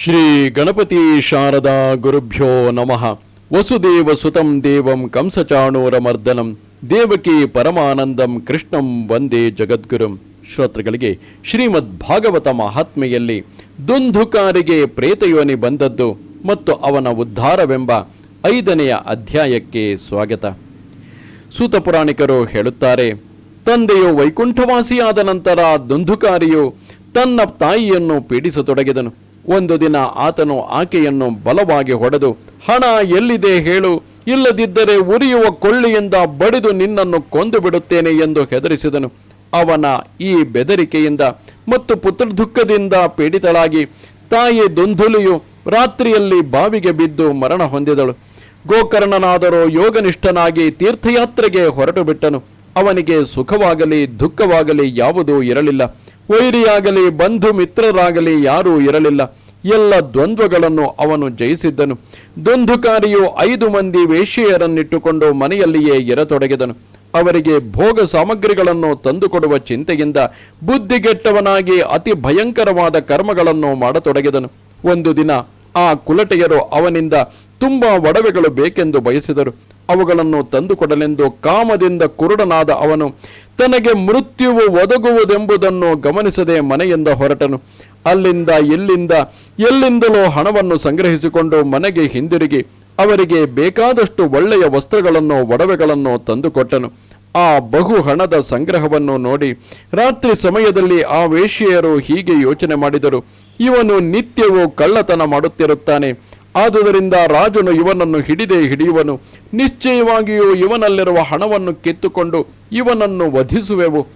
ಶ್ರೀ ಗಣಪತಿ ಶಾರದಾ ಗುರುಭ್ಯೋ ನಮಃ. ವಸುದೇವ ಸುತಂ ದೇವಂ ಕಂಸಚಾಣೂರಮರ್ದನಂ. ದೇವಕಿ ಪರಮಾನಂದಂ ಕೃಷ್ಣಂ ವಂದೇ ಜಗದ್ಗುರುಂ. ಶ್ರೋತೃಗಳಿಗೆ ಶ್ರೀಮದ್ ಭಾಗವತ ಮಹಾತ್ಮೆಯಲ್ಲಿ ದುಂಧುಕಾರಿಗೆ ಪ್ರೇತಯೋನಿ ಬಂದದ್ದು ಮತ್ತು ಅವನ ಉದ್ಧಾರವೆಂಬ ಐದನೆಯ ಅಧ್ಯಾಯಕ್ಕೆ ಸ್ವಾಗತ. ಸೂತ ಪುರಾಣಿಕರು ಹೇಳುತ್ತಾರೆ, ತಂದೆಯು ವೈಕುಂಠವಾಸಿಯಾದ ನಂತರ ದುಂಧುಕಾರಿಯು ತನ್ನ ತಾಯಿಯನ್ನು ಪೀಡಿಸತೊಡಗಿದನು. ಒಂದು ದಿನ ಆತನು ಆಕೆಯನ್ನು ಬಲವಾಗಿ ಹೊಡೆದು, ಹಣ ಎಲ್ಲಿದೆ ಹೇಳು, ಇಲ್ಲದಿದ್ದರೆ ಉರಿಯುವ ಕೊಳ್ಳಿಯಿಂದ ಬಡಿದು ನಿನ್ನನ್ನು ಕೊಂದು ಬಿಡುತ್ತೇನೆ ಎಂದು ಹೆದರಿಸಿದನು. ಅವನ ಈ ಬೆದರಿಕೆಯಿಂದ ಮತ್ತು ಪುತ್ರ ದುಃಖದಿಂದ ಪೀಡಿತಳಾಗಿ ತಾಯಿ ದುಂಧುಲಿಯು ರಾತ್ರಿಯಲ್ಲಿ ಬಾವಿಗೆ ಬಿದ್ದು ಮರಣ ಹೊಂದಿದಳು. ಗೋಕರ್ಣನಾದರೂ ಯೋಗನಿಷ್ಠನಾಗಿ ತೀರ್ಥಯಾತ್ರೆಗೆ ಹೊರಟು ಬಿಟ್ಟನು. ಅವನಿಗೆ ಸುಖವಾಗಲಿ, ದುಃಖವಾಗಲಿ ಯಾವುದೂ ಇರಲಿಲ್ಲ. ವೈರಿಯಾಗಲಿ, ಬಂಧು ಮಿತ್ರರಾಗಲಿ ಯಾರೂ ಇರಲಿಲ್ಲ. ಎಲ್ಲ ದ್ವಂದ್ವಗಳನ್ನು ಅವನು ಜಯಿಸಿದ್ದನು. ದುಂದುಕಾರಿಯು ಐದು ಮಂದಿ ವೇಶ್ಯೆಯರನ್ನಿಟ್ಟುಕೊಂಡು ಮನೆಯಲ್ಲಿಯೇ ಇರತೊಡಗಿದನು. ಅವರಿಗೆ ಭೋಗ ಸಾಮಗ್ರಿಗಳನ್ನು ತಂದುಕೊಡುವ ಚಿಂತೆಯಿಂದ ಬುದ್ಧಿಗೆಟ್ಟವನಾಗಿ ಅತಿ ಭಯಂಕರವಾದ ಕರ್ಮಗಳನ್ನು ಮಾಡತೊಡಗಿದನು. ಒಂದು ದಿನ ಆ ಕುಲಟೆಯರು ಅವನಿಂದ ತುಂಬಾ ಒಡವೆಗಳು ಬೇಕೆಂದು ಬಯಸಿದರು. ಅವುಗಳನ್ನು ತಂದುಕೊಡಲೆಂದು ಕಾಮದಿಂದ ಕುರುಡನಾದ ಅವನು ತನಗೆ ಮೃತ್ಯುವು ಒದಗುವುದೆಂಬುದನ್ನು ಗಮನಿಸದೆ ಮನೆಯಿಂದ ಹೊರಟನು. ಅಲ್ಲಿಂದ, ಇಲ್ಲಿಂದ, ಎಲ್ಲಿಂದಲೋ ಹಣವನ್ನು ಸಂಗ್ರಹಿಸಿಕೊಂಡು ಮನೆಗೆ ಹಿಂದಿರುಗಿ ಅವರಿಗೆ ಬೇಕಾದಷ್ಟು ಒಳ್ಳೆಯ ವಸ್ತ್ರಗಳನ್ನು, ಒಡವೆಗಳನ್ನು ತಂದುಕೊಟ್ಟನು. ಆ ಬಹು ಹಣದ ಸಂಗ್ರಹವನ್ನು ನೋಡಿ ರಾತ್ರಿ ಸಮಯದಲ್ಲಿ ಆ ವೇಶ್ಯೆಯರು ಹೀಗೆ ಯೋಚನೆ ಮಾಡಿದರು. ಇವನು ನಿತ್ಯವೂ ಕಳ್ಳತನ ಮಾಡುತ್ತಿರುತ್ತಾನೆ. ಆದುದರಿಂದ ರಾಜನು ಇವನನ್ನು ಹಿಡಿದೇ ಹಿಡಿಯುವನು. ನಿಶ್ಚಯವಾಗಿಯೂ ಇವನಲ್ಲಿರುವ ಹಣವನ್ನು ಕಿತ್ತುಕೊಂಡು ಇವನನ್ನು ವಧಿಸುವೆವು.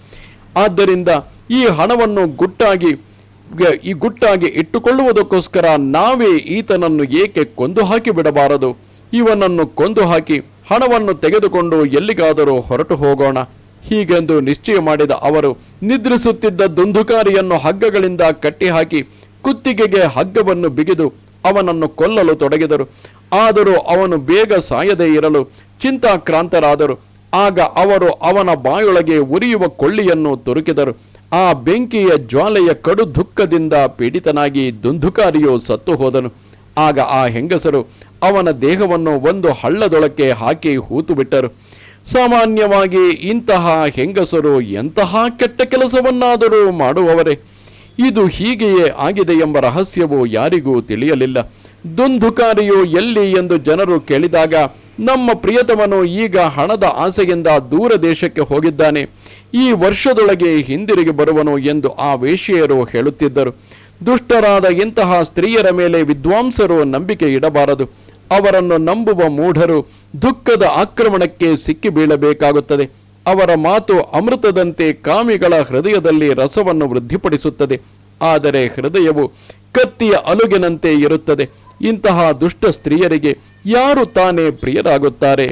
ಆದ್ದರಿಂದ ಈ ಹಣವನ್ನು ಗುಟ್ಟಾಗಿ ಈ ಗುಟ್ಟಾಗಿ ಇಟ್ಟುಕೊಳ್ಳುವುದಕ್ಕೋಸ್ಕರ ನಾವೇ ಈತನನ್ನು ಏಕೆ ಕೊಂದು ಹಾಕಿ ಬಿಡಬಾರದು? ಇವನನ್ನು ಕೊಂದು ಹಾಕಿ ಹಣವನ್ನು ತೆಗೆದುಕೊಂಡು ಎಲ್ಲಿಗಾದರೂ ಹೊರಟು ಹೋಗೋಣ. ಹೀಗೆಂದು ನಿಶ್ಚಯ ಮಾಡಿದ ಅವರು ನಿದ್ರಿಸುತ್ತಿದ್ದ ದುಂಧುಕಾರಿಯನ್ನು ಹಗ್ಗಗಳಿಂದ ಕಟ್ಟಿಹಾಕಿ ಕುತ್ತಿಗೆಗೆ ಹಗ್ಗವನ್ನು ಬಿಗಿದು ಅವನನ್ನು ಕೊಲ್ಲಲು ತೊಡಗಿದರು. ಆದರೂ ಅವನು ಬೇಗ ಸಾಯದೇ ಇರಲು ಚಿಂತಾಕ್ರಾಂತರಾದರು. ಆಗ ಅವರು ಅವನ ಬಾಯೊಳಗೆ ಉರಿಯುವ ಕೊಳ್ಳಿಯನ್ನು ತುರುಕಿದರು. ಆ ಬೆಂಕಿಯ ಜ್ವಾಲೆಯ ಕಡು ದುಃಖದಿಂದ ಪೀಡಿತನಾಗಿ ದುಂದುಕಾರಿಯು ಸತ್ತು ಹೋದನು. ಆಗ ಆ ಹೆಂಗಸರು ಅವನ ದೇಹವನ್ನು ಒಂದು ಹಳ್ಳದೊಳಕ್ಕೆ ಹಾಕಿ ಹೂತು ಬಿಟ್ಟರು ಸಾಮಾನ್ಯವಾಗಿ ಇಂತಹ ಹೆಂಗಸರು ಎಂತಹ ಕೆಟ್ಟ ಕೆಲಸವನ್ನಾದರೂ ಮಾಡುವವರೇ? ಇದು ಹೀಗೆಯೇ ಆಗಿದೆ ಎಂಬ ರಹಸ್ಯವು ಯಾರಿಗೂ ತಿಳಿಯಲಿಲ್ಲ. ದುಂದುಕಾರಿಯು ಎಲ್ಲಿ ಎಂದು ಜನರು ಕೇಳಿದಾಗ ನಮ್ಮ ಪ್ರಿಯತಮನು ಈಗ ಹಣದ ಆಸೆಯಿಂದ ದೂರ ದೇಶಕ್ಕೆ ಹೋಗಿದ್ದಾನೆ. ಈ ವರ್ಷದೊಳಗೆ ಹಿಂದಿರುಗಿ ಬರುವನು ಎಂದು ಆ ವೇಶ್ಯೆಯರು ಹೇಳುತ್ತಿದ್ದರು. ದುಷ್ಟರಾದ ಇಂತಹ ಸ್ತ್ರೀಯರ ಮೇಲೆ ವಿದ್ವಾಂಸರು ನಂಬಿಕೆ ಇಡಬಾರದು. ಅವರನ್ನು ನಂಬುವ ಮೂಢರು ದುಃಖದ ಆಕ್ರಮಣಕ್ಕೆ ಸಿಕ್ಕಿ ಬೀಳಬೇಕಾಗುತ್ತದೆ. ಅವರ ಮಾತು ಅಮೃತದಂತೆ ಕಾಮಿಗಳ ಹೃದಯದಲ್ಲಿ ರಸವನ್ನು ವೃದ್ಧಿಪಡಿಸುತ್ತದೆ. ಆದರೆ ಹೃದಯವು ಕತ್ತಿಯ ಅಲುಗಿನಂತೆ ಇರುತ್ತದೆ. ಇಂತಹ ದುಷ್ಟ ಸ್ತ್ರೀಯರಿಗೆ ಯಾರು ತಾನೇ ಪ್ರಿಯರಾಗುತ್ತಾರೆ?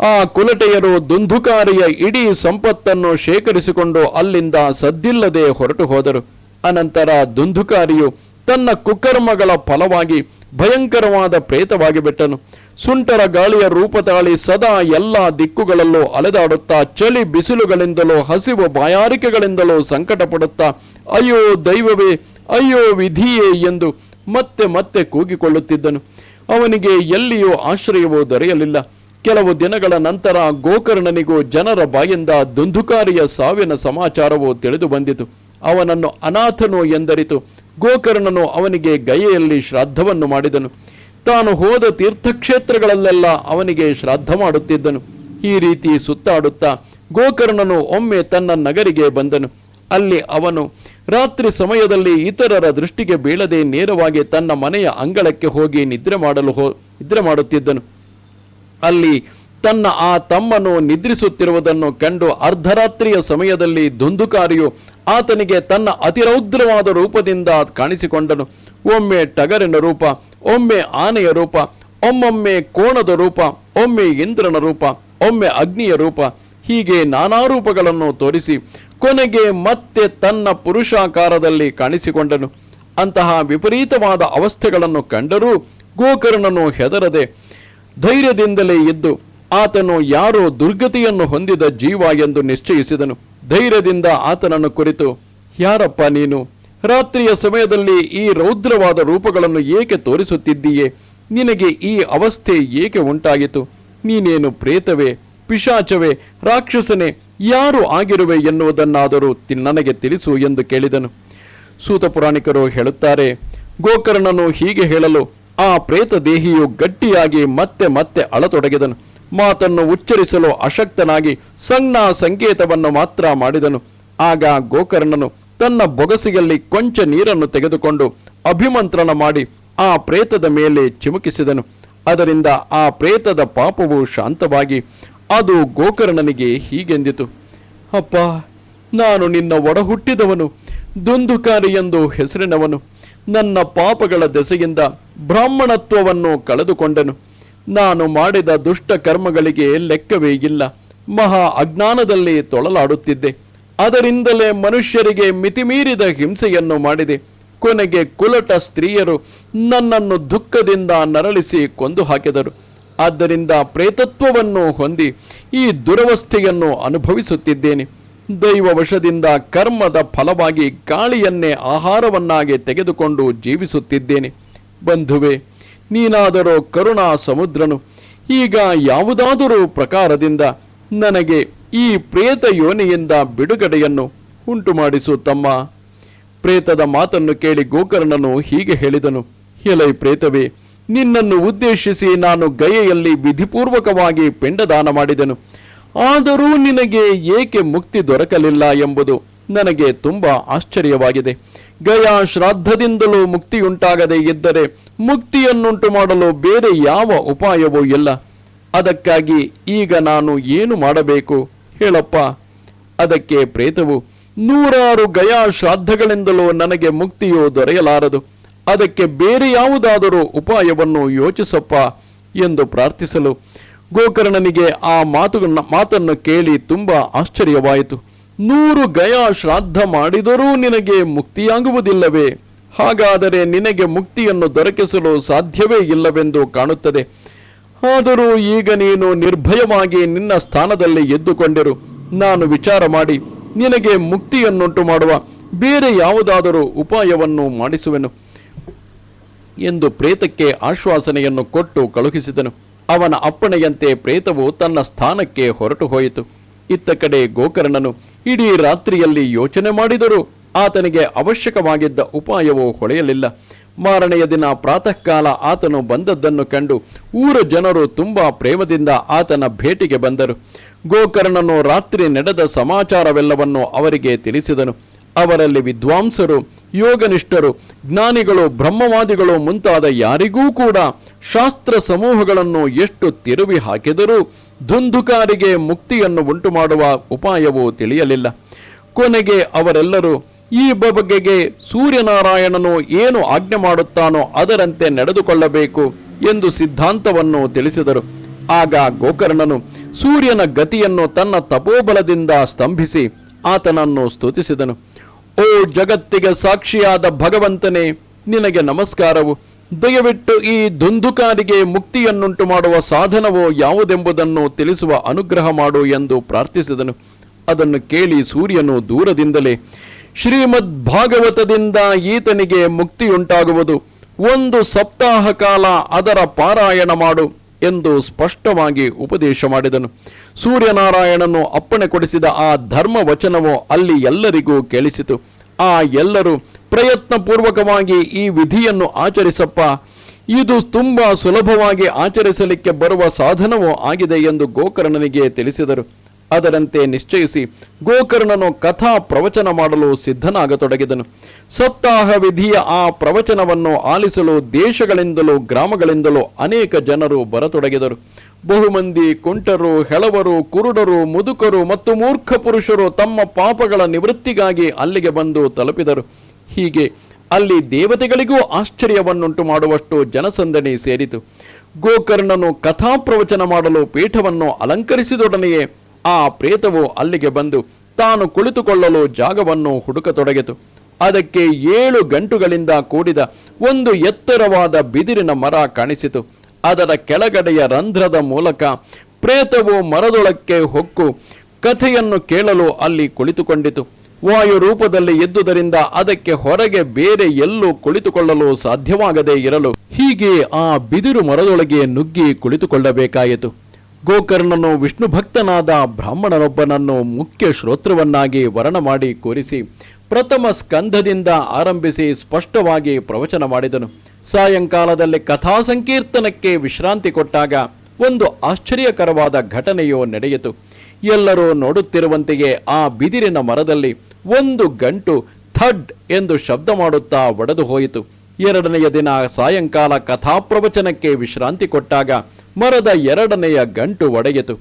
ಆ ಕುಲಟೆಯರು ದುಂಧುಕಾರಿಯ ಇಡೀ ಸಂಪತ್ತನ್ನು ಶೇಖರಿಸಿಕೊಂಡು ಅಲ್ಲಿಂದ ಸದ್ದಿಲ್ಲದೆ ಹೊರಟು ಹೋದರು. ಅನಂತರ ದುಂದುಕಾರಿಯು ತನ್ನ ಕುಕರ್ಮಗಳ ಫಲವಾಗಿ ಭಯಂಕರವಾದ ಪ್ರೇತವಾಗಿ ಬಿಟ್ಟನು. ಸುಂಟರ ಗಾಳಿಯ ರೂಪ ತಾಳಿ ಸದಾ ಎಲ್ಲ ದಿಕ್ಕುಗಳಲ್ಲೂ ಅಲೆದಾಡುತ್ತಾ, ಚಳಿ ಬಿಸಿಲುಗಳಿಂದಲೂ ಹಸಿವು ಬಾಯಾರಿಕೆಗಳಿಂದಲೂ ಸಂಕಟ ಪಡುತ್ತಾ ಅಯ್ಯೋ ದೈವವೇ, ಅಯ್ಯೋ ವಿಧಿಯೇ ಎಂದು ಮತ್ತೆ ಮತ್ತೆ ಕೂಗಿಕೊಳ್ಳುತ್ತಿದ್ದನು. ಅವನಿಗೆ ಎಲ್ಲಿಯೂ ಆಶ್ರಯವೂ ದೊರೆಯಲಿಲ್ಲ. ಕೆಲವು ದಿನಗಳ ನಂತರ ಗೋಕರ್ಣನಿಗೂ ಜನರ ಬಾಯಿಂದ ದುಂದುಕಾರಿಯ ಸಾವಿನ ಸಮಾಚಾರವು ತಿಳಿದು ಬಂದಿತು. ಅವನನ್ನು ಅನಾಥನು ಎಂದರಿತು. ಗೋಕರ್ಣನು ಅವನಿಗೆ ಗಯೆಯಲ್ಲಿ ಶ್ರಾದ್ದವನ್ನು ಮಾಡಿದನು. ತಾನು ಹೋದ ತೀರ್ಥಕ್ಷೇತ್ರಗಳಲ್ಲೆಲ್ಲ ಅವನಿಗೆ ಶ್ರಾದ್ದ ಮಾಡುತ್ತಿದ್ದನು. ಈ ರೀತಿ ಸುತ್ತಾಡುತ್ತಾ ಗೋಕರ್ಣನು ಒಮ್ಮೆ ತನ್ನ ನಗರಿಗೆ ಬಂದನು. ಅಲ್ಲಿ ಅವನು ರಾತ್ರಿ ಸಮಯದಲ್ಲಿ ಇತರರ ದೃಷ್ಟಿಗೆ ಬೀಳದೆ ನೇರವಾಗಿ ತನ್ನ ಮನೆಯ ಅಂಗಳಕ್ಕೆ ಹೋಗಿ ನಿದ್ರೆ ಮಾಡಲು ಹೋ, ನಿದ್ರೆ ಮಾಡುತ್ತಿದ್ದನು. ಅಲ್ಲಿ ತನ್ನ ಆ ತಮ್ಮನು ನಿದ್ರಿಸುತ್ತಿರುವುದನ್ನು ಕಂಡು ಅರ್ಧರಾತ್ರಿಯ ಸಮಯದಲ್ಲಿ ಧುಂದುಕಾರಿಯು ಆತನಿಗೆ ತನ್ನ ಅತಿರೌದ್ರವಾದ ರೂಪದಿಂದ ಕಾಣಿಸಿಕೊಂಡನು. ಒಮ್ಮೆ ಟಗರಿನ ರೂಪ, ಒಮ್ಮೆ ಆನೆಯ ರೂಪ, ಒಮ್ಮೊಮ್ಮೆ ಕೋಣದ ರೂಪ, ಒಮ್ಮೆ ಇಂದ್ರನ ರೂಪ, ಒಮ್ಮೆ ಅಗ್ನಿಯ ರೂಪ, ಹೀಗೆ ನಾನಾ ರೂಪಗಳನ್ನು ತೋರಿಸಿ ಕೊನೆಗೆ ಮತ್ತೆ ತನ್ನ ಪುರುಷಾಕಾರದಲ್ಲಿ ಕಾಣಿಸಿಕೊಂಡನು. ಅಂತಹ ವಿಪರೀತವಾದ ಅವಸ್ಥೆಗಳನ್ನು ಕಂಡರೂ ಗೋಕರ್ಣನು ಹೆದರದೆ ಧೈರ್ಯದಿಂದಲೇ ಇದ್ದು ಆತನು ಯಾರೋ ದುರ್ಗತಿಯನ್ನು ಹೊಂದಿದ ಜೀವ ಎಂದು ನಿಶ್ಚಯಿಸಿದನು. ಧೈರ್ಯದಿಂದ ಆತನನ್ನು ಕುರಿತು, ಯಾರಪ್ಪ ನೀನು? ರಾತ್ರಿಯ ಸಮಯದಲ್ಲಿ ಈ ರೌದ್ರವಾದ ರೂಪಗಳನ್ನು ಏಕೆ ತೋರಿಸುತ್ತಿದ್ದೀಯೇ? ನಿನಗೆ ಈ ಅವಸ್ಥೆ ಏಕೆ ಉಂಟಾಗಿತು ನೀನೇನು ಪ್ರೇತವೇ? ಪಿಶಾಚವೇ, ರಾಕ್ಷಸನೇ, ಯಾರು ಆಗಿರುವೆ ಎನ್ನುವುದನ್ನಾದರೂ ನನಗೆ ತಿಳಿಸು ಎಂದು ಕೇಳಿದನು. ಸೂತ ಪುರಾಣಿಕರು ಹೇಳುತ್ತಾರೆ, ಗೋಕರ್ಣನು ಹೀಗೆ ಹೇಳಲು, ಆ ಪ್ರೇತ ದೇಹಿಯು ಗಟ್ಟಿಯಾಗಿ ಮತ್ತೆ ಮತ್ತೆ ಅಳತೊಡಗಿದನು. ಮಾತನ್ನು ಉಚ್ಚರಿಸಲು ಅಶಕ್ತನಾಗಿ ಸಣ್ಣ ಸಂಕೇತವನ್ನು ಮಾತ್ರ ಮಾಡಿದನು. ಆಗ ಗೋಕರ್ಣನು ತನ್ನ ಬೊಗಸಿಯಲ್ಲಿ ಕೊಂಚ ನೀರನ್ನು ತೆಗೆದುಕೊಂಡು ಅಭಿಮಂತ್ರಣ ಮಾಡಿ ಆ ಪ್ರೇತದ ಮೇಲೆ ಚಿಮುಕಿಸಿದನು. ಅದರಿಂದ ಆ ಪ್ರೇತದ ಪಾಪವು ಶಾಂತವಾಗಿ ಅದು ಗೋಕರ್ಣನಿಗೆ ಹೀಗೆಂದಿತು. ಅಪ್ಪ, ನಾನು ನಿನ್ನ ಒಡಹುಟ್ಟಿದವನು, ದುಂದುಕಾರಿ ಎಂದು ಹೆಸರಿನವನು. ನನ್ನ ಪಾಪಗಳ ದೆಸೆಯಿಂದ ಬ್ರಾಹ್ಮಣತ್ವವನ್ನು ಕಳೆದುಕೊಂಡನು. ನಾನು ಮಾಡಿದ ದುಷ್ಟ ಕರ್ಮಗಳಿಗೆ ಲೆಕ್ಕವೇ ಇಲ್ಲ. ಮಹಾ ಅಜ್ಞಾನದಲ್ಲಿ ತೊಳಲಾಡುತ್ತಿದ್ದೆ. ಅದರಿಂದಲೇ ಮನುಷ್ಯರಿಗೆ ಮಿತಿಮೀರಿದ ಹಿಂಸೆಯನ್ನು ಮಾಡಿದೆ. ಕೊನೆಗೆ ಕುಲಟ ಸ್ತ್ರೀಯರು ನನ್ನನ್ನು ದುಃಖದಿಂದ ನರಳಿಸಿ ಕೊಂದು ಹಾಕಿದರು ಆದ್ದರಿಂದ ಪ್ರೇತತ್ವವನ್ನು ಹೊಂದಿ ಈ ದುರವಸ್ಥೆಯನ್ನು ಅನುಭವಿಸುತ್ತಿದ್ದೇನೆ. ದೈವವಶದಿಂದ ಕರ್ಮದ ಫಲವಾಗಿ ಗಾಳಿಯನ್ನೇ ಆಹಾರವನ್ನಾಗಿ ತೆಗೆದುಕೊಂಡು ಜೀವಿಸುತ್ತಿದ್ದೇನೆ. ಬಂಧುವೆ, ನೀನಾದರೂ ಕರುಣಾ ಸಮುದ್ರನು, ಈಗ ಯಾವುದಾದರೂ ಪ್ರಕಾರದಿಂದ ನನಗೆ ಈ ಪ್ರೇತ ಯೋನಿಯಿಂದ ಬಿಡುಗಡೆಯನ್ನು ಉಂಟು ಮಾಡಿಸು ತಮ್ಮ. ಪ್ರೇತದ ಮಾತನ್ನು ಕೇಳಿ ಗೋಕರ್ಣನು ಹೀಗೆ ಹೇಳಿದನು, ಎಲೈ ಪ್ರೇತವೇ ನಿನ್ನನ್ನು ಉದ್ದೇಶಿಸಿ ನಾನು ಗಯೆಯಲ್ಲಿ ವಿಧಿಪೂರ್ವಕವಾಗಿ ಪಿಂಡದಾನ ಮಾಡಿದೆನು. ಆದರೂ ನಿನಗೆ ಏಕೆ ಮುಕ್ತಿ ದೊರಕಲಿಲ್ಲ ಎಂಬುದು ನನಗೆ ತುಂಬ ಆಶ್ಚರ್ಯವಾಗಿದೆ. ಗಯಾ ಶ್ರಾದ್ದದಿಂದಲೂ ಮುಕ್ತಿಯುಂಟಾಗದೇ ಇದ್ದರೆ ಮುಕ್ತಿಯನ್ನುಂಟು ಮಾಡಲು ಬೇರೆ ಯಾವ ಉಪಾಯವೂ ಇಲ್ಲ. ಅದಕ್ಕಾಗಿ ಈಗ ನಾನು ಏನು ಮಾಡಬೇಕು? ಹೇಳಪ್ಪ. ಅದಕ್ಕೆ ಪ್ರೇತವು, ನೂರಾರು ಗಯಾ ಶ್ರಾದ್ದಗಳಿಂದಲೂ ನನಗೆ ಮುಕ್ತಿಯು ದೊರೆಯಲಾರದು. ಅದಕ್ಕೆ ಬೇರೆ ಯಾವುದಾದರೂ ಉಪಾಯವನ್ನು ಯೋಚಿಸಪ್ಪ ಎಂದು ಪ್ರಾರ್ಥಿಸಲು ಗೋಕರ್ಣನಿಗೆ ಆ ಮಾತು ಮಾತನ್ನು ಕೇಳಿ ತುಂಬ ಆಶ್ಚರ್ಯವಾಯಿತು. ನೂರು ಗಯಾ ಶ್ರಾದ್ದ ಮಾಡಿದರೂ ನಿನಗೆ ಮುಕ್ತಿಯಾಗುವುದಿಲ್ಲವೇ? ಹಾಗಾದರೆ ನಿನಗೆ ಮುಕ್ತಿಯನ್ನು ದೊರಕಿಸಲು ಸಾಧ್ಯವೇ ಇಲ್ಲವೆಂದು ಕಾಣುತ್ತದೆ. ಆದರೂ ಈಗ ನೀನು ನಿರ್ಭಯವಾಗಿ ನಿನ್ನ ಸ್ಥಾನದಲ್ಲಿ ಎದ್ದುಕೊಂಡಿರು. ನಾನು ವಿಚಾರ ಮಾಡಿ, ನಿನಗೆ ಮುಕ್ತಿಯನ್ನುಂಟು ಮಾಡುವ ಬೇರೆ ಯಾವುದಾದರೂ ಉಪಾಯವನ್ನು ಮಾಡಿಸುವೆನು. ಎಂದು ಪ್ರೇತಕ್ಕೆ ಆಶ್ವಾಸನೆಯನ್ನು ಕೊಟ್ಟು ಕಳುಹಿಸಿದನು. ಅವನ ಅಪ್ಪಣೆಯಂತೆ ಪ್ರೇತವು ತನ್ನ ಸ್ಥಾನಕ್ಕೆ ಹೊರಟು ಹೋಯಿತು. ಇತ್ತ ಕಡೆ ಗೋಕರ್ಣನು ಇಡೀ ರಾತ್ರಿಯಲ್ಲಿ ಯೋಚನೆ ಮಾಡಿದರೂ ಆತನಿಗೆ ಅವಶ್ಯಕವಾಗಿದ್ದ ಉಪಾಯವು ಹೊಳೆಯಲಿಲ್ಲ. ಮಾರನೆಯ ದಿನ ಪ್ರಾತಃ ಕಾಲ ಆತನು ಬಂದದ್ದನ್ನು ಕಂಡು ಊರ ಜನರು ತುಂಬಾ ಪ್ರೇಮದಿಂದ ಆತನ ಭೇಟಿಗೆ ಬಂದರು. ಗೋಕರ್ಣನು ರಾತ್ರಿ ನಡೆದ ಸಮಾಚಾರವೆಲ್ಲವನ್ನು ಅವರಿಗೆ ತಿಳಿಸಿದನು. ಅವರಲ್ಲಿ ವಿದ್ವಾಂಸರು ಯೋಗನಿಷ್ಠರು, ಜ್ಞಾನಿಗಳು, ಬ್ರಹ್ಮವಾದಿಗಳು ಮುಂತಾದ ಯಾರಿಗೂ ಕೂಡ ಶಾಸ್ತ್ರ ಸಮೂಹಗಳನ್ನು ಎಷ್ಟು ತಿರುವಿ ಹಾಕಿದರೂ ಧುಂಧುಕಾರಿಗೆ ಮುಕ್ತಿಯನ್ನು ಉಂಟು ಮಾಡುವ ಉಪಾಯವು ತಿಳಿಯಲಿಲ್ಲ. ಕೊನೆಗೆ ಅವರೆಲ್ಲರೂ ಈ ಬಗೆಗೆ ಸೂರ್ಯನಾರಾಯಣನು ಏನು ಆಜ್ಞೆ ಮಾಡುತ್ತಾನೋ ಅದರಂತೆ ನಡೆದುಕೊಳ್ಳಬೇಕು ಎಂದು ಸಿದ್ಧಾಂತವನ್ನು ತಿಳಿಸಿದರು. ಆಗ ಗೋಕರ್ಣನು ಸೂರ್ಯನ ಗತಿಯನ್ನು ತನ್ನ ತಪೋಬಲದಿಂದ ಸ್ತಂಭಿಸಿ ಆತನನ್ನು ಸ್ತುತಿಸಿದನು. ಓ ಜಗತ್ತಿಗೆ ಸಾಕ್ಷಿಯಾದ ಭಗವಂತನೇ, ನಿನಗೆ ನಮಸ್ಕಾರವು. ದಯವಿಟ್ಟು ಈ ದುಂದುಕಾರಿಗೆ ಮುಕ್ತಿಯನ್ನುಂಟು ಮಾಡುವ ಸಾಧನವೋ ಯಾವುದೆಂಬುದನ್ನು ತಿಳಿಸುವ ಅನುಗ್ರಹ ಮಾಡು ಎಂದು ಪ್ರಾರ್ಥಿಸಿದನು. ಅದನ್ನು ಕೇಳಿ ಸೂರ್ಯನು ದೂರದಿಂದಲೇ, ಶ್ರೀಮದ್ ಭಾಗವತದಿಂದ ಈತನಿಗೆ ಮುಕ್ತಿಯುಂಟಾಗುವುದು. ಒಂದು ಸಪ್ತಾಹ ಕಾಲ ಅದರ ಪಾರಾಯಣ ಮಾಡು. ಎಂದು ಸ್ಪಷ್ಟವಾಗಿ ಉಪದೇಶ ಮಾಡಿದನು. ಸೂರ್ಯನಾರಾಯಣನು ಅಪ್ಪಣೆ ಕೊಡಿಸಿದ ಆ ಧರ್ಮ ವಚನವು ಅಲ್ಲಿ ಎಲ್ಲರಿಗೂ ಕೇಳಿಸಿತು. ಆ ಎಲ್ಲರೂ ಪ್ರಯತ್ನಪೂರ್ವಕವಾಗಿ ಈ ವಿಧಿಯನ್ನು ಆಚರಿಸಪ್ಪ. ಇದು ತುಂಬಾ ಸುಲಭವಾಗಿ ಆಚರಿಸಲಿಕ್ಕೆ ಬರುವ ಸಾಧನವೂ ಆಗಿದೆ ಎಂದು ಗೋಕರ್ಣನಿಗೆ ತಿಳಿಸಿದರು. ಅದರಂತೆ ನಿಶ್ಚಯಿಸಿ ಗೋಕರ್ಣನು ಕಥಾ ಪ್ರವಚನ ಮಾಡಲು ಸಿದ್ಧನಾಗತೊಡಗಿದನು. ಸಪ್ತಾಹ ವಿಧಿಯ ಆ ಪ್ರವಚನವನ್ನು ಆಲಿಸಲು ದೇಶಗಳಿಂದಲೂ ಗ್ರಾಮಗಳಿಂದಲೂ ಅನೇಕ ಜನರು ಬರತೊಡಗಿದರು. ಬಹುಮಂದಿ ಕುಂಟರು, ಹೆಳವರು, ಕುರುಡರು, ಮುದುಕರು ಮತ್ತು ಮೂರ್ಖ ಪುರುಷರು ತಮ್ಮ ಪಾಪಗಳ ನಿವೃತ್ತಿಗಾಗಿ ಅಲ್ಲಿಗೆ ಬಂದು ತಲುಪಿದರು. ಹೀಗೆ ಅಲ್ಲಿ ದೇವತೆಗಳಿಗೂ ಆಶ್ಚರ್ಯವನ್ನುಂಟು ಮಾಡುವಷ್ಟು ಜನಸಂದಣಿ ಸೇರಿತು. ಗೋಕರ್ಣನು ಕಥಾ ಪ್ರವಚನ ಮಾಡಲು ಪೀಠವನ್ನು ಅಲಂಕರಿಸಿದೊಡನೆಯೇ ಆ ಪ್ರೇತವು ಅಲ್ಲಿಗೆ ಬಂದು ತಾನು ಕುಳಿತುಕೊಳ್ಳಲು ಜಾಗವನ್ನು ಹುಡುಕತೊಡಗಿತು. ಅದಕ್ಕೆ ಏಳು ಗಂಟುಗಳಿಂದ ಕೂಡಿದ ಒಂದು ಎತ್ತರವಾದ ಬಿದಿರಿನ ಮರ ಕಾಣಿಸಿತು. ಅದರ ಕೆಳಗಡೆಯ ರಂಧ್ರದ ಮೂಲಕ ಪ್ರೇತವು ಮರದೊಳಕ್ಕೆ ಹೊಕ್ಕು ಕಥೆಯನ್ನು ಕೇಳಲು ಅಲ್ಲಿ ಕುಳಿತುಕೊಂಡಿತು. ವಾಯು ರೂಪದಲ್ಲಿ ಎದ್ದುದರಿಂದ ಅದಕ್ಕೆ ಹೊರಗೆ ಬೇರೆ ಎಲ್ಲೂ ಕುಳಿತುಕೊಳ್ಳಲು ಸಾಧ್ಯವಾಗದೇ ಇರಲು ಹೀಗೆ ಆ ಬಿದಿರು ಮರದೊಳಗೆ ನುಗ್ಗಿ ಕುಳಿತುಕೊಳ್ಳಬೇಕಾಯಿತು. ಗೋಕರ್ಣನು ವಿಷ್ಣು ಭಕ್ತನಾದ ಬ್ರಾಹ್ಮಣನೊಬ್ಬನನ್ನು ಮುಖ್ಯ ಶ್ರೋತ್ರವನ್ನಾಗಿ ವರ್ಣ ಮಾಡಿ ಕೂರಿಸಿ ಪ್ರಥಮ ಸ್ಕಂಧದಿಂದ ಆರಂಭಿಸಿ ಸ್ಪಷ್ಟವಾಗಿ ಪ್ರವಚನ ಮಾಡಿದನು. ಸಾಯಂಕಾಲದಲ್ಲಿ ಕಥಾ ಸಂಕೀರ್ತನಕ್ಕೆ ವಿಶ್ರಾಂತಿ ಕೊಟ್ಟಾಗ ಒಂದು ಆಶ್ಚರ್ಯಕರವಾದ ಘಟನೆಯು ನಡೆಯಿತು. ಎಲ್ಲರೂ ನೋಡುತ್ತಿರುವಂತೆಯೇ ಆ ಬಿದಿರಿನ ಮರದಲ್ಲಿ ಒಂದು ಗಂಟು ಥಡ್ ಎಂದು ಶಬ್ದ ಮಾಡುತ್ತಾ ಒಡೆದು ಹೋಯಿತು. ಎರಡನೆಯ ದಿನ ಸಾಯಂಕಾಲ ಕಥಾಪ್ರವಚನಕ್ಕೆ ವಿಶ್ರಾಂತಿ ಕೊಟ್ಟಾಗ ಮರದ ಎರಡನೆಯ ಗಂಟು ಒಡೆಯಿತು.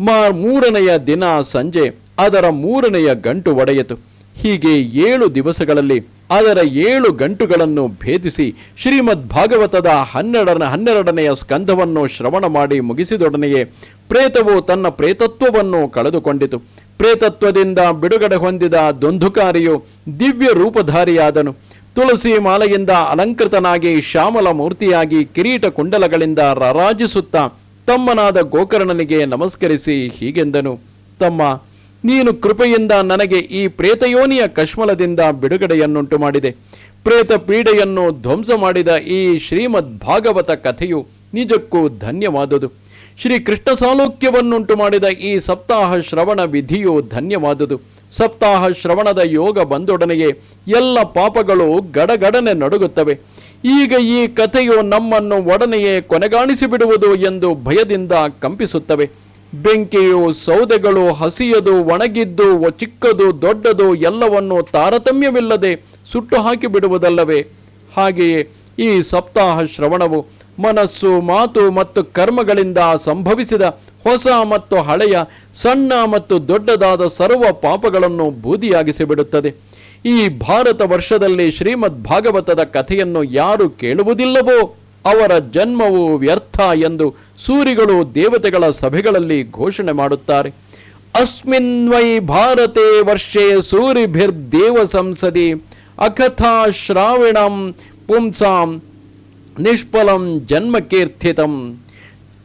ಮಾ ಮೂರನೆಯ ದಿನ ಸಂಜೆ ಅದರ ಮೂರನೆಯ ಗಂಟು ಒಡೆಯಿತು. ಹೀಗೆ ಏಳು ದಿವಸಗಳಲ್ಲಿ ಅದರ ಏಳು ಗಂಟುಗಳನ್ನು ಭೇದಿಸಿ ಶ್ರೀಮದ್ ಭಾಗವತದ ಹನ್ನೆರಡನ ಹನ್ನೆರಡನೆಯ ಸ್ಕಂಧವನ್ನು ಶ್ರವಣ ಮಾಡಿ ಮುಗಿಸಿದೊಡನೆಯೇ ಪ್ರೇತವು ತನ್ನ ಪ್ರೇತತ್ವವನ್ನು ಕಳೆದುಕೊಂಡಿತು. ಪ್ರೇತತ್ವದಿಂದ ಬಿಡುಗಡೆ ಹೊಂದಿದ ದೊಂದುಕಾರಿಯು ದಿವ್ಯ ರೂಪಧಾರಿಯಾದನು. ತುಳಸಿ ಮಾಲೆಯಿಂದ ಅಲಂಕೃತನಾಗಿ ಶ್ಯಾಮಲ ಮೂರ್ತಿಯಾಗಿ ಕಿರೀಟ ಕುಂಡಲಗಳಿಂದ ರಾರಾಜಿಸುತ್ತಾ ತಮ್ಮನಾದ ಗೋಕರ್ಣನಿಗೆ ನಮಸ್ಕರಿಸಿ ಹೀಗೆಂದನು. ತಮ್ಮ, ನೀನು ಕೃಪೆಯಿಂದ ನನಗೆ ಈ ಪ್ರೇತಯೋನಿಯ ಕಶ್ಮಲದಿಂದ ಬಿಡುಗಡೆಯನ್ನುಂಟು ಮಾಡಿದೆ ಪ್ರೇತ ಪೀಡೆಯನ್ನು ಧ್ವಂಸ ಮಾಡಿದ ಈ ಶ್ರೀಮದ್ ಭಾಗವತ ಕಥೆಯು ನಿಜಕ್ಕೂ ಧನ್ಯವಾದುದು. ಶ್ರೀ ಕೃಷ್ಣ ಸಾಲೋಕ್ಯವನ್ನುಂಟು ಮಾಡಿದ ಈ ಸಪ್ತಾಹ ಶ್ರವಣ ವಿಧಿಯು ಧನ್ಯವಾದುದು. ಸಪ್ತಾಹ ಶ್ರವಣದ ಯೋಗ ಬಂದೊಡನೆಯೇ ಎಲ್ಲ ಪಾಪಗಳು ಗಡಗಡನೆ ನಡುಗುತ್ತವೆ. ಈಗ ಈ ಕಥೆಯು ನಮ್ಮನ್ನು ಒಡನೆಯೇ ಕೊನೆಗಾಣಿಸಿ ಬಿಡುವುದು ಎಂದು ಭಯದಿಂದ ಕಂಪಿಸುತ್ತವೆ. ಬೆಂಕಿಯು ಸೌದೆಗಳು ಹಸಿಯದು, ಒಣಗಿದ್ದು ಚಿಕ್ಕದು, ದೊಡ್ಡದು ಎಲ್ಲವನ್ನು ತಾರತಮ್ಯವಿಲ್ಲದೆ ಸುಟ್ಟು ಹಾಕಿ ಬಿಡುವುದಲ್ಲವೇ ಹಾಗೆಯೇ ಈ ಸಪ್ತಾಹ ಶ್ರವಣವು ಮನಸ್ಸು, ಮಾತು ಮತ್ತು ಕರ್ಮಗಳಿಂದ ಸಂಭವಿಸಿದ ಹೊಸ ಮತ್ತು ಹಳೆಯ, ಸಣ್ಣ ಮತ್ತು ದೊಡ್ಡದಾದ ಸರ್ವ ಪಾಪಗಳನ್ನು ಬೂದಿಯಾಗಿಸಿ ಬಿಡುತ್ತದೆ ಈ ಭಾರತ ವರ್ಷದಲ್ಲಿ ಶ್ರೀಮದ್ ಭಾಗವತದ ಕಥೆಯನ್ನು ಯಾರು ಕೇಳುವುದಿಲ್ಲವೋ ಅವರ ಜನ್ಮವು ವ್ಯರ್ಥ ಎಂದು ಸೂರಿಗಳು ದೇವತೆಗಳ ಸಭೆಗಳಲ್ಲಿ ಘೋಷಣೆ ಮಾಡುತ್ತಾರೆ. ಅಸ್ಮಿನ್ ವೈ ಭಾರತೆ ವರ್ಷೆ ಸೂರಿಭಿರ್ದೇವ ಸಂಸದಿ ಅಕಥಾ ಶ್ರಾವಣಂ ಪುಂಸಾಂ ನಿಷ್ಫಲಂ ಜನ್ಮಕೀರ್ತಿತಂ.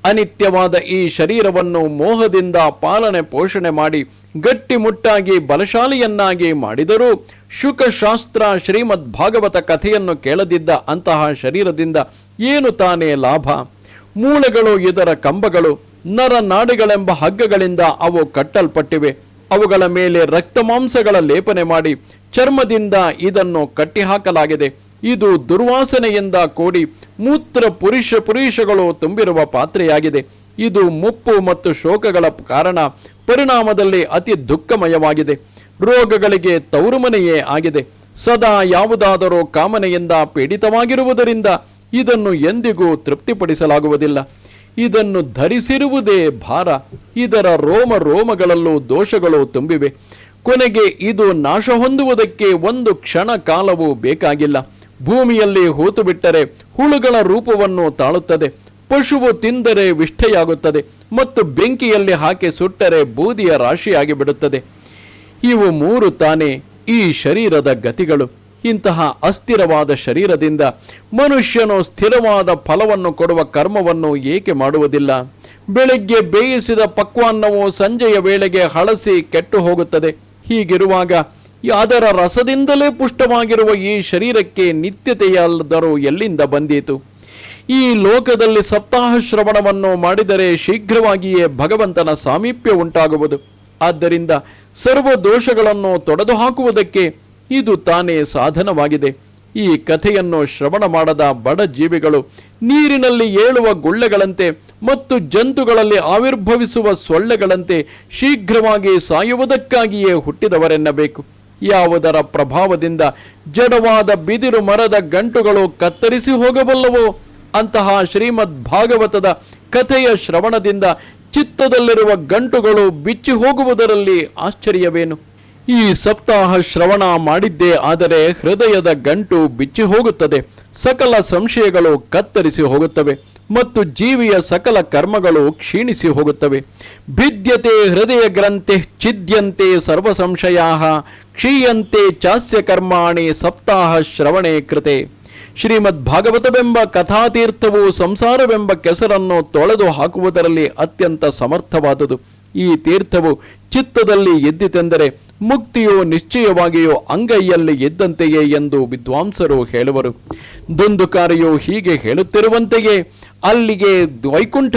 ಅನಿತ್ಯವಾದ ಈ ಶರೀರವನ್ನು ಮೋಹದಿಂದ ಪಾಲನೆ ಪೋಷಣೆ ಮಾಡಿ ಗಟ್ಟಿಮುಟ್ಟಾಗಿ ಬಲಶಾಲಿಯನ್ನಾಗಿ ಮಾಡಿದರೂ ಶುಕಶಾಸ್ತ್ರ ಶ್ರೀಮದ್ ಭಾಗವತ ಕಥೆಯನ್ನು ಕೇಳದಿದ್ದ ಅಂತಹ ಶರೀರದಿಂದ ಏನು ತಾನೇ ಲಾಭ? ಮೂಳೆಗಳು, ಇದರ ಕಂಬಗಳು, ನರ ನಾಡಿಗಳೆಂಬ ಹಗ್ಗಗಳಿಂದ ಅವು ಕಟ್ಟಲ್ಪಟ್ಟಿವೆ. ಅವುಗಳ ಮೇಲೆ ರಕ್ತ ಮಾಂಸಗಳ ಲೇಪನೆ ಮಾಡಿ ಚರ್ಮದಿಂದ ಇದನ್ನು ಕಟ್ಟಿಹಾಕಲಾಗಿದೆ. ಇದು ದುರ್ವಾಸನೆಯಿಂದ ಕೂಡಿ ಮೂತ್ರ ಪುರುಷ ಪುರುಷಗಳು ತುಂಬಿರುವ ಪಾತ್ರೆಯಾಗಿದೆ. ಇದು ಮುಪ್ಪು ಮತ್ತು ಶೋಕಗಳ ಕಾರಣ ಪರಿಣಾಮದಲ್ಲಿ ಅತಿ ದುಃಖಮಯವಾಗಿದೆ. ರೋಗಗಳಿಗೆ ತೌರುಮನೆಯೇ ಆಗಿದೆ. ಸದಾ ಯಾವುದಾದರೂ ಕಾಮನೆಯಿಂದ ಪೀಡಿತವಾಗಿರುವುದರಿಂದ ಇದನ್ನು ಎಂದಿಗೂ ತೃಪ್ತಿಪಡಿಸಲಾಗುವುದಿಲ್ಲ. ಇದನ್ನು ಧರಿಸಿರುವುದೇ ಭಾರ. ಇದರ ರೋಮ ರೋಮಗಳಲ್ಲೂ ದೋಷಗಳು ತುಂಬಿವೆ. ಕೊನೆಗೆ ಇದು ನಾಶ ಹೊಂದುವುದಕ್ಕೆ ಒಂದು ಕ್ಷಣ ಕಾಲವೂ ಬೇಕಾಗಿಲ್ಲ. ಭೂಮಿಯಲ್ಲಿ ಹೂತು ಬಿಟ್ಟರೆ ಹುಳುಗಳ ರೂಪವನ್ನು ತಾಳುತ್ತದೆ, ಪಶುವು ತಿಂದರೆ ವಿಷ್ಠೆಯಾಗುತ್ತದೆ ಮತ್ತು ಬೆಂಕಿಯಲ್ಲಿ ಹಾಕಿ ಸುಟ್ಟರೆ ಬೂದಿಯ ರಾಶಿಯಾಗಿ ಬಿಡುತ್ತದೆ ಇವು ಮೂರು ತಾನೇ ಈ ಶರೀರದ ಗತಿಗಳು. ಇಂತಹ ಅಸ್ಥಿರವಾದ ಶರೀರದಿಂದ ಮನುಷ್ಯನು ಸ್ಥಿರವಾದ ಫಲವನ್ನು ಕೊಡುವ ಕರ್ಮವನ್ನು ಏಕೆ ಮಾಡುವುದಿಲ್ಲ? ಬೆಳಿಗ್ಗೆ ಬೇಯಿಸಿದ ಪಕ್ವಾನ್ನವು ಸಂಜೆಯ ವೇಳೆಗೆ ಹಳಸಿ ಕೆಟ್ಟು ಹೋಗುತ್ತದೆ. ಹೀಗಿರುವಾಗ ಅದರ ರಸದಿಂದಲೇ ಪುಷ್ಟವಾಗಿರುವ ಈ ಶರೀರಕ್ಕೆ ನಿತ್ಯತೆಯಲ್ಲದರೂ ಎಲ್ಲಿಂದ ಬಂದೀತು? ಈ ಲೋಕದಲ್ಲಿ ಸಪ್ತಾಹ ಶ್ರವಣವನ್ನು ಮಾಡಿದರೆ ಶೀಘ್ರವಾಗಿಯೇ ಭಗವಂತನ ಸಾಮೀಪ್ಯ ಉಂಟಾಗುವುದು. ಆದ್ದರಿಂದ ಸರ್ವ ದೋಷಗಳನ್ನು ತೊಡೆದು ಹಾಕುವುದಕ್ಕೆ ಇದು ತಾನೇ ಸಾಧನವಾಗಿದೆ. ಈ ಕಥೆಯನ್ನು ಶ್ರವಣ ಮಾಡದ ಬಡ ಜೀವಿಗಳು ನೀರಿನಲ್ಲಿ ಏಳುವ ಗುಳ್ಳೆಗಳಂತೆ ಮತ್ತು ಜಂತುಗಳಲ್ಲಿ ಆವಿರ್ಭವಿಸುವ ಸೊಳ್ಳೆಗಳಂತೆ ಶೀಘ್ರವಾಗಿ ಸಾಯುವುದಕ್ಕಾಗಿಯೇ ಹುಟ್ಟಿದವರೆನ್ನಬೇಕು. ಯಾವುದರ ಪ್ರಭಾವದಿಂದ ಜಡವಾದ ಬಿದಿರು ಮರದ ಗಂಟುಗಳು ಕತ್ತರಿಸಿ ಹೋಗಬಲ್ಲವೋ? ಅಂತಹ ಶ್ರೀಮದ್ ಭಾಗವತದ ಕಥೆಯ ಶ್ರವಣದಿಂದ ಚಿತ್ತದಲ್ಲಿರುವ ಗಂಟುಗಳು ಬಿಚ್ಚಿ ಹೋಗುವುದರಲ್ಲಿ ಆಶ್ಚರ್ಯವೇನು? ಈ ಸಪ್ತಾಹ ಶ್ರವಣ ಮಾಡಿದ್ದೇ ಆದರೆ ಹೃದಯದ ಗಂಟು ಬಿಚ್ಚಿ ಹೋಗುತ್ತದೆ. ಸಕಲ ಸಂಶಯಗಳು ಕತ್ತರಿಸಿ ಹೋಗುತ್ತವೆ. ಮತ್ತು ಜೀವಿಯ ಸಕಲ ಕರ್ಮಗಳು ಕ್ಷೀಣಿಸಿ ಹೋಗುತ್ತವೆ. ಭಿದ್ಯತೆ ಹೃದಯ ಗ್ರಂಥಿ ಛಿದ್ಯಂತೆ ಸರ್ವ ಸಂಶಯಾ ಕ್ಷೀಯಂತೆ ಚಾಸ್ಯ ಕರ್ಮಾಣಿ ಸಪ್ತಾಹ ಶ್ರವಣೆ ಕೃತೆ. ಶ್ರೀಮದ್ ಭಾಗವತವೆಂಬ ಕಥಾತೀರ್ಥವು ಸಂಸಾರವೆಂಬ ಕೆಸರನ್ನು ತೊಳೆದು ಹಾಕುವುದರಲ್ಲಿ ಅತ್ಯಂತ ಸಮರ್ಥವಾದುದು. ಈ ತೀರ್ಥವು ಚಿತ್ತದಲ್ಲಿ ಎದ್ದಿತೆಂದರೆ ಮುಕ್ತಿಯು ನಿಶ್ಚಯವಾಗಿಯೂ ಅಂಗೈಯಲ್ಲಿ ಎದ್ದಂತೆಯೇ ಎಂದು ವಿದ್ವಾಂಸರು ಹೇಳುವರು. ದುಂದುಕಾರಿಯು ಹೀಗೆ ಹೇಳುತ್ತಿರುವಂತೆಯೇ ಅಲ್ಲಿಗೆ ವೈಕುಂಠ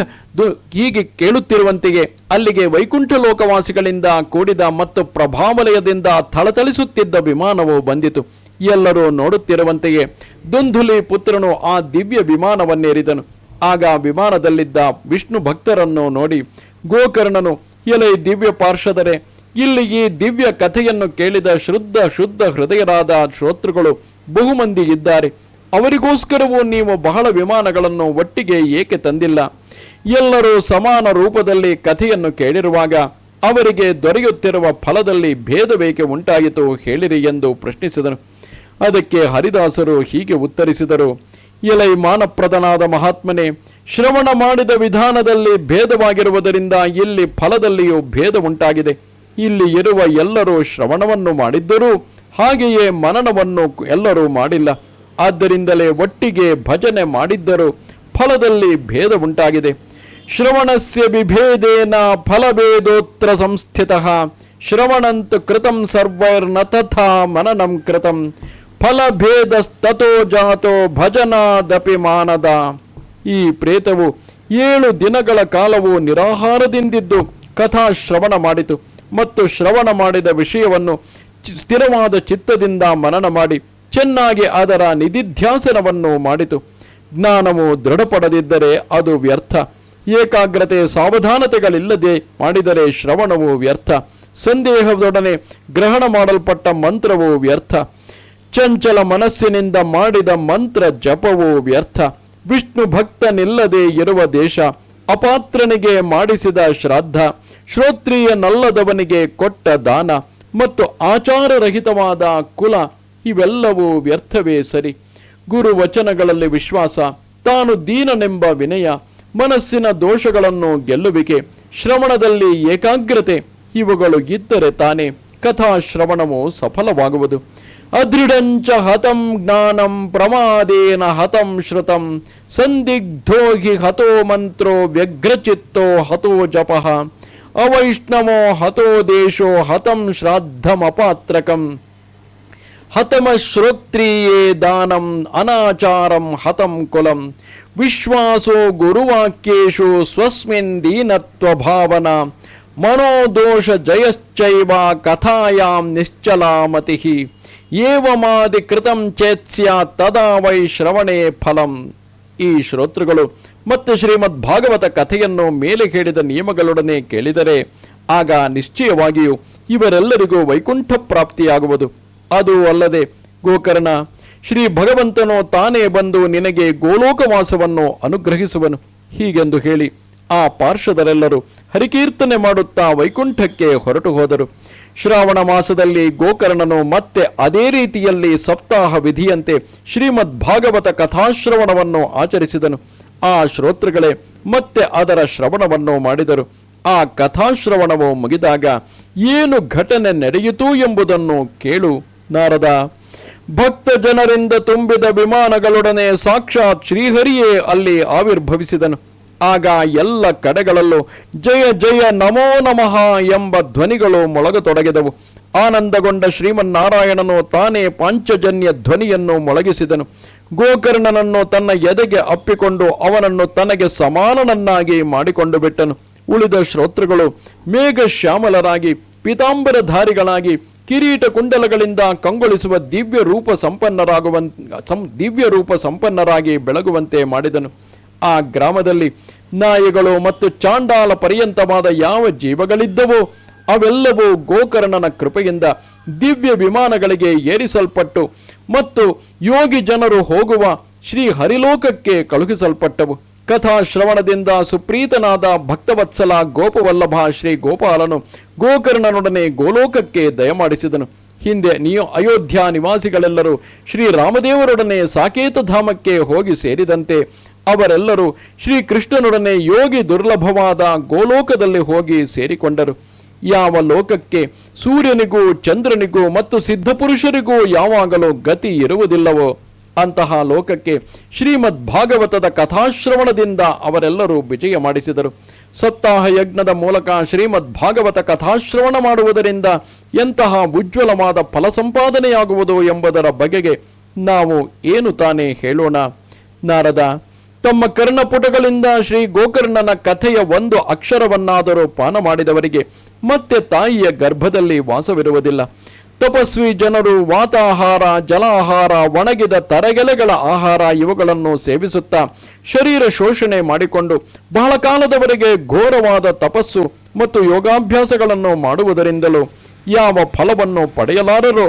ಹೀಗೆ ಕೇಳುತ್ತಿರುವಂತೆಯೇ ಅಲ್ಲಿಗೆ ವೈಕುಂಠ ಲೋಕವಾಸಿಗಳಿಂದ ಕೂಡಿದ ಮತ್ತು ಪ್ರಭಾವಲಯದಿಂದ ಥಳಥಳಿಸುತ್ತಿದ್ದ ವಿಮಾನವು ಬಂದಿತು. ಎಲ್ಲರೂ ನೋಡುತ್ತಿರುವಂತೆಯೇ ದುಂಧುಲಿ ಪುತ್ರನು ಆ ದಿವ್ಯ ವಿಮಾನವನ್ನೇರಿದನು. ಆಗ ವಿಮಾನದಲ್ಲಿದ್ದ ವಿಷ್ಣು ಭಕ್ತರನ್ನು ನೋಡಿ ಗೋಕರ್ಣನು, ಎಲೆ ದಿವ್ಯ ಪಾರ್ಷದರೇ, ಇಲ್ಲಿ ಈ ದಿವ್ಯ ಕಥೆಯನ್ನು ಕೇಳಿದ ಶುದ್ಧ ಶುದ್ಧ ಹೃದಯರಾದ ಶ್ರೋತೃಗಳು ಬಹುಮಂದಿ ಇದ್ದಾರೆ. ಅವರಿಗೋಸ್ಕರವೂ ನೀವು ಬಹಳ ವಿಮಾನಗಳನ್ನು ಒಟ್ಟಿಗೆ ಏಕೆ ತಂದಿಲ್ಲ? ಎಲ್ಲರೂ ಸಮಾನ ರೂಪದಲ್ಲಿ ಕಥೆಯನ್ನು ಕೇಳಿರುವಾಗ ಅವರಿಗೆ ದೊರೆಯುತ್ತಿರುವ ಫಲದಲ್ಲಿ ಭೇದವೇಕೆ ಉಂಟಾಯಿತು ಹೇಳಿರಿ ಎಂದು ಪ್ರಶ್ನಿಸಿದನು ಅದಕ್ಕೆ ಹರಿದಾಸರು ಹೀಗೆ ಉತ್ತರಿಸಿದರು. ಎಲೈ ಮಾನಪ್ರದನಾದ ಮಹಾತ್ಮನೇ, ಶ್ರವಣ ಮಾಡಿದ ವಿಧಾನದಲ್ಲಿ ಭೇದವಾಗಿರುವುದರಿಂದ ಇಲ್ಲಿ ಫಲದಲ್ಲಿಯೂ ಭೇದ ಉಂಟಾಗಿದೆ. ಇಲ್ಲಿ ಇರುವ ಎಲ್ಲರೂ ಶ್ರವಣವನ್ನು ಮಾಡಿದ್ದರೂ ಹಾಗೆಯೇ ಮನನವನ್ನು ಎಲ್ಲರೂ ಮಾಡಿಲ್ಲ. ಆದ್ದರಿಂದಲೇ ಒಟ್ಟಿಗೆ ಭಜನೆ ಮಾಡಿದ್ದರೂ. ಫಲದಲ್ಲಿ ಭೇದ ಉಂಟಾಗಿದೆ. ಶ್ರವಣಸ್ಯ ವಿಭೇದೇನ ಫಲಭೇದೋತ್ರ ಸಂಸ್ಥಿತಃ. ಶ್ರವಣಂತು ಕೃತಂ ಸರ್ವೈರ್ನ ತಥಾ ಮನನಂ ಕೃತಂ. ಫಲಭೇದಸ್ತತೋ ಜಾತೋ ಭಜನಾದಪಿ ಮಾನದ. ಈ ಪ್ರೇತವು ಏಳು ದಿನಗಳ ಕಾಲವು ನಿರಾಹಾರದಿಂದಿದ್ದು ಕಥಾ ಶ್ರವಣ ಮಾಡಿತು. ಮತ್ತು ಶ್ರವಣ ಮಾಡಿದ ವಿಷಯವನ್ನು ಸ್ಥಿರವಾದ ಚಿತ್ತದಿಂದ ಮನನ ಮಾಡಿ. ಚೆನ್ನಾಗಿ ಅದರ ನಿಧಿಧ್ಯಾಸನವನ್ನು ಮಾಡಿತು. ಜ್ಞಾನವು ದೃಢಪಡದಿದ್ದರೆ ಅದು ವ್ಯರ್ಥ. ಏಕಾಗ್ರತೆ ಸಾವಧಾನತೆಗಳಿಲ್ಲದೆ ಮಾಡಿದರೆ ಶ್ರವಣವು ವ್ಯರ್ಥ. ಸಂದೇಹದೊಡನೆ ಗ್ರಹಣ ಮಾಡಲ್ಪಟ್ಟ ಮಂತ್ರವು ವ್ಯರ್ಥ. ಚಂಚಲ ಮನಸ್ಸಿನಿಂದ ಮಾಡಿದ ಮಂತ್ರ ಜಪವು ವ್ಯರ್ಥ. ವಿಷ್ಣು ಭಕ್ತನಿಲ್ಲದೆ ಇರುವ ದೇಶ ಅಪಾತ್ರನಿಗೆ ಮಾಡಿಸಿದ ಶ್ರಾದ್ದ. ಶ್ರೋತ್ರಿಯನಲ್ಲದವನಿಗೆ ಕೊಟ್ಟ ದಾನ. ಮತ್ತು ಆಚಾರರಹಿತವಾದ ಕುಲ ಇವೆಲ್ಲವೂ ವ್ಯರ್ಥವೇ ಸರಿ. ಗುರು ವಚನಗಳಲ್ಲಿ ವಿಶ್ವಾಸ, ತಾನು ದೀನನೆಂಬ ವಿನಯ, ಮನಸ್ಸಿನ ದೋಷಗಳನ್ನು ಗೆಲ್ಲುವಿಕೆ, ಶ್ರವಣದಲ್ಲಿ ಏಕಾಗ್ರತೆ, ಇವುಗಳು ಇದ್ದರೆ ತಾನೇ ಕಥಾ ಶ್ರವಣವು ಸಫಲವಾಗುವುದು. ಅದೃಢಂಚ ಹತಂ ಜ್ಞಾನಂ ಪ್ರಮಾದೇನ ಹತಂ ಶ್ರುತಂ ಸಂದಿಗ್ಧೋ ಹಿ ಹತೋ ಮಂತ್ರೋ ವ್ಯಗ್ರಚಿತ್ತೋ ಹತೋ ಜಪಃ, ಅವೈಷ್ಣವೋ ಹತೋ ದೇಶೋ ಹತಂ ಶ್ರಾದ್ದಮಪಾತ್ರಕಂ ಹತಮ ಶ್ರೋತ್ರಿಯೇ ದಾನಂ ಅನಾಚಾರಂ ಹತಂ ಕುಲಂ. ವಿಶ್ವಾಸೋ ಗುರುವಾಕ್ಯೇಶು ಸ್ವಸ್ಮಿನ್ ದೀನತ್ವ ಭಾವನ. ಮನೋದೋಷ ಜಯಶ್ಚೈವ ಕಥಾಯಾಂ ನಿಶ್ಚಲಾಮತಿ ಏವಮಾದಿ ಕೃತಂ ಚೇತ್ಸ್ಯ ತದಾ ವೈ ಶ್ರವಣೇ ಫಲಂ. ಈ ಶ್ರೋತೃಗಳು, ಮತ್ತು ಶ್ರೀಮದ್ ಭಾಗವತ ಕಥೆಯನ್ನು ಮೇಲೆ ಹೇಳಿದ ನಿಯಮಗಳೊಡನೆ ಕೇಳಿದರೆ, ಆಗ ನಿಶ್ಚಯವಾಗಿಯೂ ಇವರೆಲ್ಲರಿಗೂ ವೈಕುಂಠ ಪ್ರಾಪ್ತಿಯಾಗುವುದು. ಅದು ಅಲ್ಲದೆ, ಗೋಕರ್ಣ, ಶ್ರೀ ಭಗವಂತನು ತಾನೇ ಬಂದು ನಿನಗೆ ಗೋಲೋಕವಾಸವನ್ನು ಅನುಗ್ರಹಿಸುವನು. ಹೀಗೆಂದು ಹೇಳಿ ಆ ಪಾರ್ಶ್ವದರೆಲ್ಲರೂ ಹರಿಕೀರ್ತನೆ ಮಾಡುತ್ತಾ ವೈಕುಂಠಕ್ಕೆ ಹೊರಟು ಹೋದರು. ಶ್ರಾವಣ ಮಾಸದಲ್ಲಿ ಗೋಕರ್ಣನು ಮತ್ತೆ ಅದೇ ರೀತಿಯಲ್ಲಿ ಸಪ್ತಾಹ ವಿಧಿಯಂತೆ ಶ್ರೀಮದ್ ಭಾಗವತ ಕಥಾಶ್ರವಣವನ್ನು ಆಚರಿಸಿದನು. ಆ ಶ್ರೋತೃಗಳೇ, ಮತ್ತೆ ಅದರ ಶ್ರವಣವನ್ನು ಮಾಡಿದರು. ಆ ಕಥಾಶ್ರವಣವು ಮುಗಿದಾಗ ಏನು ಘಟನೆ ನಡೆಯಿತು ಎಂಬುದನ್ನು ಕೇಳು. ನಾರದ ಭಕ್ತ ಜನರಿಂದ ತುಂಬಿದ ವಿಮಾನಗಳೊಡನೆ ಸಾಕ್ಷಾತ್ ಶ್ರೀಹರಿಯೇ ಅಲ್ಲಿ ಆವಿರ್ಭವಿಸಿದನು. ಆಗ ಎಲ್ಲ ಕಡೆಗಳಲ್ಲೂ ಜಯ ಜಯ ನಮೋ ನಮಃ ಎಂಬ ಧ್ವನಿಗಳು ಮೊಳಗತೊಡಗಿದವು. ಆನಂದಗೊಂಡ ಶ್ರೀಮನ್ನಾರಾಯಣನು ತಾನೇ ಪಾಂಚಜನ್ಯ ಧ್ವನಿಯನ್ನು ಮೊಳಗಿಸಿದನು. ಗೋಕರ್ಣನನ್ನು ತನ್ನ ಎದೆಗೆ ಅಪ್ಪಿಕೊಂಡು ಅವನನ್ನು ತನಗೆ ಸಮಾನನನ್ನಾಗಿ ಮಾಡಿಕೊಂಡು ಬಿಟ್ಟನು. ಉಳಿದ ಶ್ರೋತೃಗಳು ಮೇಘ ಶ್ಯಾಮಲರಾಗಿ ಪೀತಾಂಬರಧಾರಿಗಳಾಗಿ ಕಿರೀಟ ಕುಂಡಲಗಳಿಂದ ಕಂಗೊಳಿಸುವ ದಿವ್ಯ ರೂಪ ಸಂಪನ್ನರಾಗುವ ಸಂ- ದಿವ್ಯ ರೂಪ ಸಂಪನ್ನರಾಗಿ ಬೆಳಗುವಂತೆ ಮಾಡಿದನು. ಆ ಗ್ರಾಮದಲ್ಲಿ ನಾಯಿಗಳು ಮತ್ತು ಚಾಂಡಾಲ ಪರ್ಯಂತವಾದ ಯಾವ ಜೀವಗಳಿದ್ದವೋ ಅವೆಲ್ಲವೂ ಗೋಕರ್ಣನ ಕೃಪೆಯಿಂದ ದಿವ್ಯ ವಿಮಾನಗಳಿಗೆ ಏರಿಸಲ್ಪಟ್ಟು ಮತ್ತು ಯೋಗಿ ಜನರು ಹೋಗುವ ಶ್ರೀ ಹರಿಲೋಕಕ್ಕೆ ಕಳುಹಿಸಲ್ಪಟ್ಟವು. ಕಥಾ ಶ್ರವಣದಿಂದ ಸುಪ್ರೀತನಾದ ಭಕ್ತವತ್ಸಲ ಗೋಪವಲ್ಲಭ ಶ್ರೀ ಗೋಪಾಲನು ಗೋಕರ್ಣನೊಡನೆ ಗೋಲೋಕಕ್ಕೆ ದಯಮಾಡಿಸಿದನು. ಹಿಂದೆ ನಿಯೋ ಅಯೋಧ್ಯ ನಿವಾಸಿಗಳೆಲ್ಲರೂ ಶ್ರೀ ರಾಮದೇವರೊಡನೆ ಸಾಕೇತ ಧಾಮಕ್ಕೆ ಹೋಗಿ ಸೇರಿದಂತೆ ಅವರೆಲ್ಲರೂ ಶ್ರೀ ಕೃಷ್ಣನೊಡನೆ ಯೋಗಿ ದುರ್ಲಭವಾದ ಗೋಲೋಕದಲ್ಲಿ ಹೋಗಿ ಸೇರಿಕೊಂಡರು. ಯಾವ ಲೋಕಕ್ಕೆ ಸೂರ್ಯನಿಗೂ ಚಂದ್ರನಿಗೂ ಮತ್ತು ಸಿದ್ಧಪುರುಷರಿಗೂ ಯಾವಾಗಲೂ ಗತಿ ಇರುವುದಿಲ್ಲವೋ ಅಂತಹ ಲೋಕಕ್ಕೆ ಶ್ರೀಮದ್ ಭಾಗವತದ ಕಥಾಶ್ರವಣದಿಂದ ಅವರೆಲ್ಲರೂ ವಿಜಯ ಮಾಡಿಸಿದರು. ಸಪ್ತಾಹ ಯಜ್ಞದ ಮೂಲಕ ಶ್ರೀಮದ್ ಭಾಗವತ ಕಥಾಶ್ರವಣ ಮಾಡುವುದರಿಂದ ಎಂತಹ ಉಜ್ವಲವಾದ ಫಲ ಸಂಪಾದನೆಯಾಗುವುದು ಎಂಬುದರ ಬಗೆಗೆ ನಾವು ಏನು ತಾನೇ ಹೇಳೋಣ. ನಾರದ, ತಮ್ಮ ಕರ್ಣಪುಟಗಳಿಂದ ಶ್ರೀ ಗೋಕರ್ಣನ ಕಥೆಯ ಒಂದು ಅಕ್ಷರವನ್ನಾದರೂ ಪಾನ ಮಾಡಿದವರಿಗೆ ಮತ್ತೆ ತಾಯಿಯ ಗರ್ಭದಲ್ಲಿ ವಾಸವಿರುವುದಿಲ್ಲ. ತಪಸ್ವಿ ಜನರು ವಾತಾಹಾರ, ಜಲಾಹಾರ, ಒಣಗಿದ ತರಗೆಲೆಗಳ ಆಹಾರ ಇವುಗಳನ್ನು ಸೇವಿಸುತ್ತಾ ಶರೀರ ಶೋಷಣೆ ಮಾಡಿಕೊಂಡು ಬಹಳ ಕಾಲದವರೆಗೆ ಘೋರವಾದ ತಪಸ್ಸು ಮತ್ತು ಯೋಗಾಭ್ಯಾಸಗಳನ್ನು ಮಾಡುವುದರಿಂದಲೂ ಯಾವ ಫಲವನ್ನು ಪಡೆಯಲಾರರೋ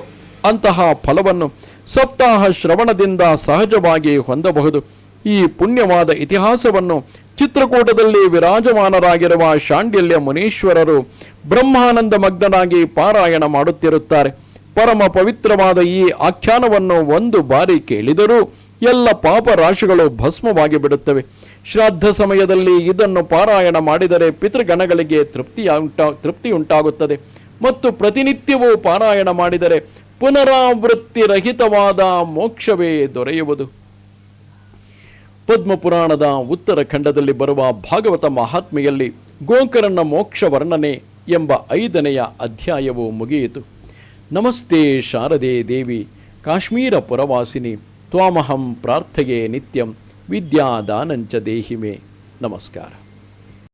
ಅಂತಹ ಫಲವನ್ನು ಸಪ್ತಾಹ ಶ್ರವಣದಿಂದ ಸಹಜವಾಗಿ ಹೊಂದಬಹುದು. ಈ ಪುಣ್ಯವಾದ ಇತಿಹಾಸವನ್ನು ಚಿತ್ರಕೂಟದಲ್ಲಿ ವಿರಾಜಮಾನರಾಗಿರುವ ಶಾಂಡಿಲ್ಯ ಮುನೀಶ್ವರರು ಬ್ರಹ್ಮಾನಂದ ಮಗ್ನನಾಗಿ ಪಾರಾಯಣ ಮಾಡುತ್ತಿರುತ್ತಾರೆ. ಪರಮ ಪವಿತ್ರವಾದ ಈ ಆಖ್ಯಾನವನ್ನು ಒಂದು ಬಾರಿ ಕೇಳಿದರೂ ಎಲ್ಲ ಪಾಪ ರಾಶಿಗಳು ಭಸ್ಮವಾಗಿ ಬಿಡುತ್ತವೆ. ಶ್ರಾದ್ದ ಸಮಯದಲ್ಲಿ ಇದನ್ನು ಪಾರಾಯಣ ಮಾಡಿದರೆ ಪಿತೃಗಣಗಳಿಗೆ ತೃಪ್ತಿಯ ಉಂಟಾ ತೃಪ್ತಿ ಉಂಟಾಗುತ್ತದೆ ಮತ್ತು ಪ್ರತಿನಿತ್ಯವೂ ಪಾರಾಯಣ ಮಾಡಿದರೆ ಪುನರಾವೃತ್ತಿರಹಿತವಾದ ಮೋಕ್ಷವೇ ದೊರೆಯುವುದು. ಪದ್ಮಪುರಾಣದ ಉತ್ತರ ಖಂಡದಲ್ಲಿ ಬರುವ ಭಾಗವತ ಮಹಾತ್ಮೆಯಲ್ಲಿ ಗೋಕರ್ಣ ಮೋಕ್ಷ ವರ್ಣನೆ ಎಂಬ ಐದನೆಯ ಅಧ್ಯಾಯವು ಮುಗಿಯಿತು. ನಮಸ್ತೆ ಶಾರದೆ ದೇವಿ, ಕಾಶ್ಮೀರ ಪುರವಾಸಿನಿ, ತ್ವಾಮಹಂ ಪ್ರಾರ್ಥೆಯೇ ನಿತ್ಯಂ, ವಿದ್ಯಾದಾನಂಚ ದೇಹಿಮೆ. ನಮಸ್ಕಾರ.